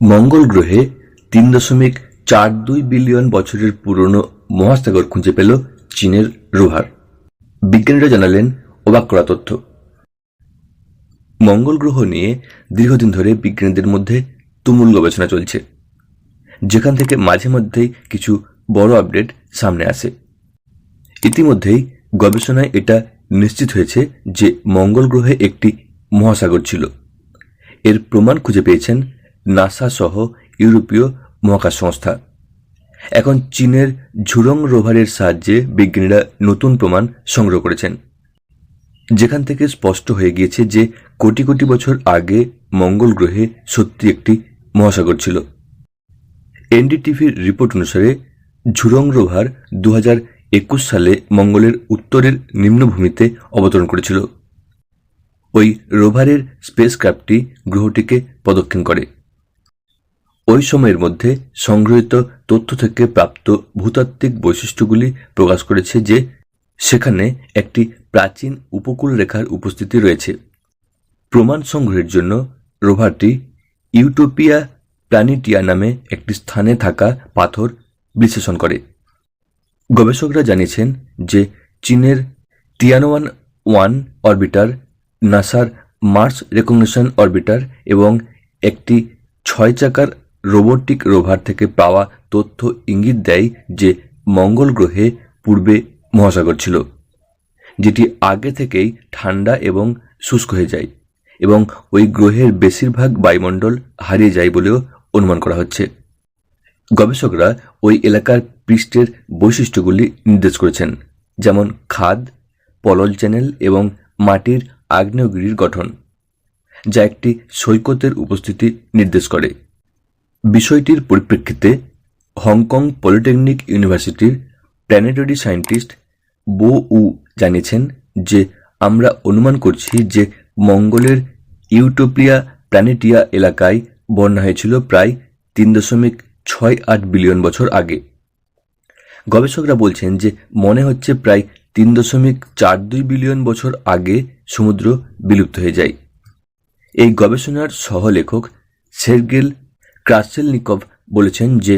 মঙ্গল গ্রহে তিন দশমিক চার দুই বিলিয়ন বছরের পুরনো মহাসাগর খুঁজে পেল চীনের রোভার বিজ্ঞানীরা জানালেন, অবাক করা তথ্য। মঙ্গল গ্রহ নিয়ে দীর্ঘদিন ধরে বিজ্ঞানীদের মধ্যে তুমুল গবেষণা চলছে। যেখান থেকে মাঝে মধ্যেই কিছু বড় আপডেট সামনে আসে। ইতিমধ্যেই গবেষণায় এটা নিশ্চিত হয়েছে যে মঙ্গল গ্রহে একটি মহাসাগর ছিল। এর প্রমাণ খুঁজে পেয়েছেন নাসা সহ ইউরোপীয় মহাকাশ সংস্থা এখন চীনের ঝুরং রোভারের সাহায্যে বিজ্ঞানীরা নতুন প্রমাণ সংগ্রহ করেছেন। যেখান থেকে স্পষ্ট হয়ে গিয়েছে যে কোটি কোটি বছর আগে মঙ্গল গ্রহে সত্যি একটি মহাসাগর ছিল। এনডিটিভির রিপোর্ট অনুসারে ঝুরং রোভার দু একুশ সালে মঙ্গলের উত্তরের নিম্নভূমিতে অবতরণ করেছিল। ওই রোভারের স্পেসক্রাফটটি গ্রহটিকে প্রদক্ষিণ করে। ওই সময়ের মধ্যে সংগৃহীত তথ্য থেকে প্রাপ্ত ভূতাত্ত্বিক বৈশিষ্ট্যগুলি প্রকাশ করেছে যে, সেখানে একটি প্রাচীন উপকূল রেখার উপস্থিতি রয়েছে। প্রমাণ সংগ্রহের জন্য রোভারটি ইউটোপিয়া প্ল্যানিটিয়া নামে একটি স্থানে থাকা পাথর বিশ্লেষণ করে। গবেষকরা জানিয়েছেন যে, চীনের তিয়ানোয়ান ওয়ান অরবিটার, নাসার মার্স রেকগনিশন অরবিটার এবং একটি ছয় চাকার রোবোটিক রোভার থেকে পাওয়া তথ্য ইঙ্গিত দেয় যে মঙ্গল গ্রহে পূর্বে মহাসাগর ছিল, যেটি আগে থেকেই ঠান্ডা এবং শুষ্ক হয়ে যায় এবং ওই গ্রহের বেশিরভাগ বায়ুমণ্ডল হারিয়ে যায় বলেও অনুমান করা হচ্ছে। গবেষকরা ওই এলাকার পৃষ্ঠের বৈশিষ্ট্যগুলি নির্দেশ করেছেন, যেমন খাদ, পলল চ্যানেল এবং মাটির আগ্নেয়গিরির গঠন, যা একটি সৈকতের উপস্থিতি নির্দেশ করে। বিষয়টির পরিপ্রেক্ষিতে হংকং পলিটেকনিক ইউনিভার্সিটির প্ল্যানেটরি সায়েন্টিস্ট বো উ জানিয়েছেন যে, আমরা অনুমান করছি যে মঙ্গলের ইউটোপিয়া প্ল্যানেটিয়া এলাকায় বন্যা হয়েছিল প্রায় তিন দশমিক ছয় আট বিলিয়ন বছর আগে। গবেষকরা বলছেন যে, মনে হচ্ছে প্রায় তিন দশমিক চার দুই বিলিয়ন বছর আগে সমুদ্র বিলুপ্ত হয়ে যায়। এই গবেষণার সহলেখক সের্গেল ক্রাসেলনিকভ বলেছেন যে,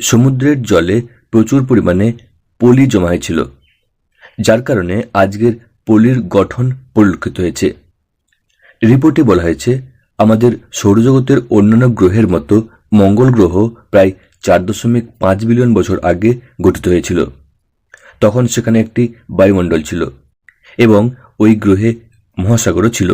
সমুদ্রের জলে প্রচুর পরিমাণে পলি জমা হয়েছিল, যার কারণে আজকের পলির গঠন পরিলক্ষিত হয়েছে। রিপোর্টে বলা হয়েছে, আমাদের সৌরজগতের অন্যান্য গ্রহের মতো মঙ্গল গ্রহ প্রায় চার দশমিক পাঁচ বিলিয়ন বছর আগে গঠিত হয়েছিল। তখন সেখানে একটি বায়ুমণ্ডল ছিল এবং ওই গ্রহে মহাসাগরও ছিল।